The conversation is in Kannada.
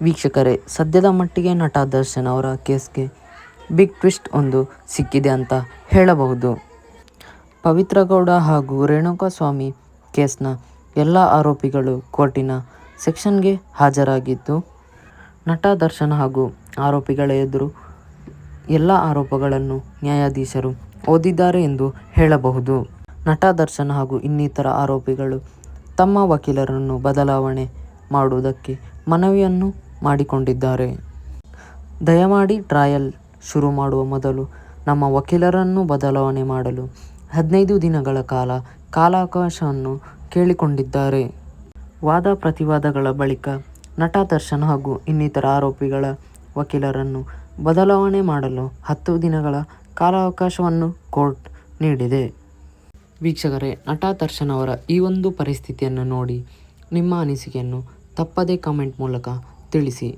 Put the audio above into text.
ವೀಕ್ಷಕರೇ, ಸದ್ಯದ ಮಟ್ಟಿಗೆ ನಟ ದರ್ಶನ್ ಅವರ ಕೇಸ್ಗೆ ಬಿಗ್ ಟ್ವಿಸ್ಟ್ ಒಂದು ಸಿಕ್ಕಿದೆ ಅಂತ ಹೇಳಬಹುದು. ಪವಿತ್ರ ಗೌಡ ಹಾಗೂ ರೇಣುಕಾಸ್ವಾಮಿ ಕೇಸ್ನ ಎಲ್ಲ ಆರೋಪಿಗಳು ಕೋರ್ಟಿನ ಸೆಕ್ಷನ್ಗೆ ಹಾಜರಾಗಿದ್ದು, ನಟ ದರ್ಶನ್ ಹಾಗೂ ಆರೋಪಿಗಳ ಎದುರು ಎಲ್ಲ ಆರೋಪಗಳನ್ನು ನ್ಯಾಯಾಧೀಶರು ಓದಿದ್ದಾರೆ ಎಂದು ಹೇಳಬಹುದು. ನಟ ದರ್ಶನ್ ಹಾಗೂ ಇನ್ನಿತರ ಆರೋಪಿಗಳು ತಮ್ಮ ವಕೀಲರನ್ನು ಬದಲಾವಣೆ ಮಾಡುವುದಕ್ಕೆ ಮನವಿಯನ್ನು ಮಾಡಿಕೊಂಡಿದ್ದಾರೆ. ದಯಮಾಡಿ ಟ್ರಯಲ್ ಶುರು ಮಾಡುವ ಮೊದಲು ನಮ್ಮ ವಕೀಲರನ್ನು ಬದಲಾವಣೆ ಮಾಡಲು ಹದಿನೈದು ದಿನಗಳ ಕಾಲ ಕಾಲಾವಕಾಶವನ್ನು ಕೇಳಿಕೊಂಡಿದ್ದಾರೆ. ವಾದ ಪ್ರತಿವಾದಗಳ ಬಳಿಕ ನಟ ದರ್ಶನ್ ಹಾಗೂ ಇನ್ನಿತರ ಆರೋಪಿಗಳ ವಕೀಲರನ್ನು ಬದಲಾವಣೆ ಮಾಡಲು ಹತ್ತು ದಿನಗಳ ಕಾಲಾವಕಾಶವನ್ನು ಕೋರ್ಟ್ ನೀಡಿದೆ. ವೀಕ್ಷಕರೇ, ನಟ ದರ್ಶನ್ ಅವರ ಈ ಒಂದು ಪರಿಸ್ಥಿತಿಯನ್ನು ನೋಡಿ ನಿಮ್ಮ ಅನಿಸಿಕೆಯನ್ನು ತಪ್ಪದೇ ಕಾಮೆಂಟ್ ಮೂಲಕ ತಿಳಿಸಿ.